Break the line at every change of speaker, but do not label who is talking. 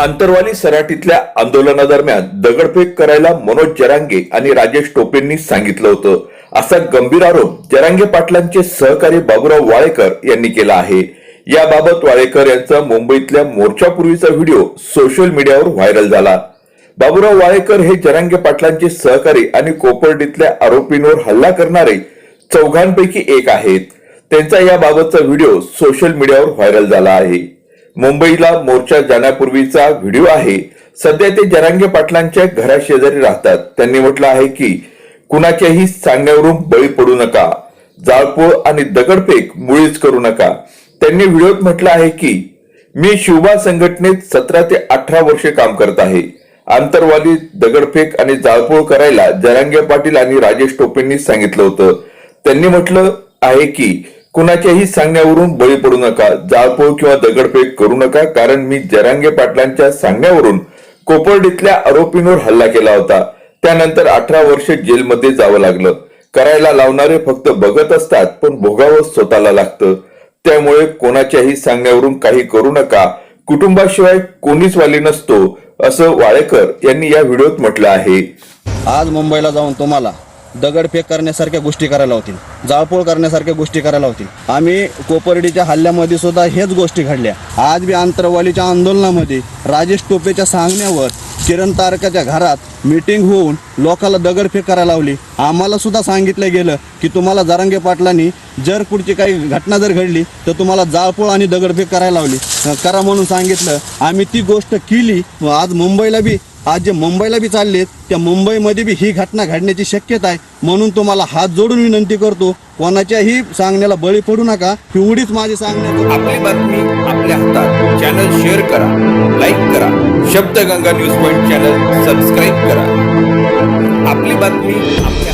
आंतरवाली सराटीतल्या आंदोलनादरम्यान दगडफेक करायला मनोज जरांगे आणि राजेश टोपेंनी सांगितलं होतं. असा गंभीर आरोप जरांगे पाटलांचे सहकारी बाबुराव वाळेकर यांनी केला आहे. याबाबत वाळेकर यांचा मुंबईतल्या मोर्चापूर्वीचा व्हिडिओ सोशल मीडियावर व्हायरल झाला. बाबुराव वाळेकर हे जरांगे पाटलांचे सहकारी आणि कोपर्डीतल्या आरोपींवर हल्ला करणारे चौघांपैकी एक आहेत. त्यांचा याबाबतचा व्हिडिओ सोशल मीडियावर व्हायरल झाला आहे. मुंबईला मोर्चा जाण्यापूर्वीचा व्हिडिओ आहे. सध्या ते जरांगे पाटलांच्या घराशेजारी राहतात. त्यांनी म्हटलं आहे की कुणाच्याही सांगण्यावरून बळी पडू नका. जाळपोळ आणि दगडफेक मुळीच करू नका. त्यांनी व्हिडिओत म्हटलं आहे की मी शिवबा संघटनेत सतरा ते अठरा वर्षे काम करत आहे. आंतरवाली दगडफेक आणि जाळपोळ करायला जरांगे पाटील आणि राजेश टोपेंनी सांगितलं होतं. त्यांनी म्हटलं आहे की कुणाच्याही सांगण्यावरून बळी पडू नका जाळपोळ किंवा दगडफेक करू नका कारण मी जरांगे पाटलांच्या सांगण्यावरून कोपर्डीतल्या आरोपींवर हल्ला केला होता. त्यानंतर अठरा वर्ष जेलमध्ये जावं लागलं. करायला लावणारे फक्त बघत असतात पण भोगावं स्वतःला लागतं. त्यामुळे कोणाच्याही सांगण्यावरून काही करू नका. कुटुंबाशिवाय कोणीच वाली नसतो असं वाळेकर यांनी या व्हिडिओत म्हटलं आहे.
आज मुंबईला जाऊन तुम्हाला दगडफेक करण्यासारख्या गोष्टी करायला होतील. जाळपोळ करण्यासारख्या गोष्टी करायला होतील. आम्ही कोपर्डीच्या हल्ल्यामध्ये सुद्धा हेच गोष्टी घडल्या. आज बी आंतरवालीच्या आंदोलनामध्ये राजेश टोपेच्या सांगण्यावर किरण तारकाच्या घरात मीटिंग होऊन लोकांना दगडफेक करायला लावली. आम्हाला सुद्धा सांगितलं गेलं की तुम्हाला जारंगे पाटलांनी जर पुढची काही घटना जर घडली तर तुम्हाला जाळपोळ आणि दगडफेक करायला लावली. करा म्हणून सांगितलं. आम्ही ती गोष्ट केली. व आज मुंबईला बी आज जे मुंबईला बी चाललेत त्या मुंबईमध्ये बी ही घटना घडण्याची शक्यता आहे. म्हणून तुम्हाला हात जोडून विनंती करतो कोणाच्याही सांगण्याला बळी पडू नका. एवढीच माझे सांगण्यात
आपली बातमी आपल्या हातात. चॅनल शेअर करा लाईक करा. Shabdaganga news point channel subscribe करा. आपली बातमी आपल्या